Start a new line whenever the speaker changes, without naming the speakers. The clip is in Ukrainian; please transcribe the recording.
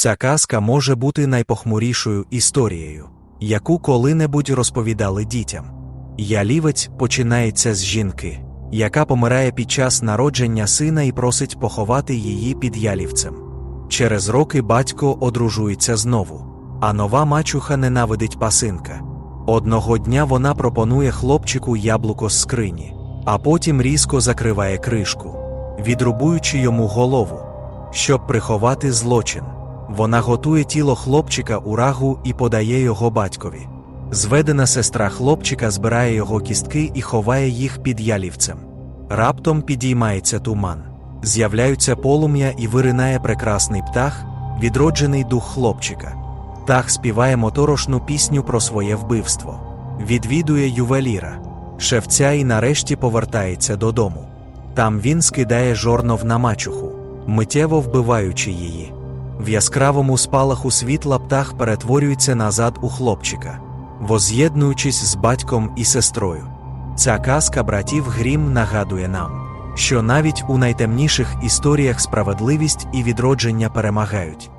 Ця казка може бути найпохмурішою історією, яку коли-небудь розповідали дітям. Ялівець починається з жінки, яка помирає під час народження сина і просить поховати її під ялівцем. Через роки батько одружується знову, а нова мачуха ненавидить пасинка. Одного дня вона пропонує хлопчику яблуко з скрині, а потім різко закриває кришку, відрубуючи йому голову, щоб приховати злочин. Вона готує тіло хлопчика у рагу і подає його батькові. Зведена сестра хлопчика збирає його кістки і ховає їх під ялівцем. Раптом підіймається туман. З'являються полум'я і виринає прекрасний птах, відроджений дух хлопчика. Птах співає моторошну пісню про своє вбивство. Відвідує ювеліра, шевця і нарешті повертається додому. Там він скидає жорнов на мачуху, миттєво вбиваючи її. В яскравому спалаху світла птах перетворюється назад у хлопчика, воз'єднуючись з батьком і сестрою. Ця казка братів Грім нагадує нам, що навіть у найтемніших історіях справедливість і відродження перемагають.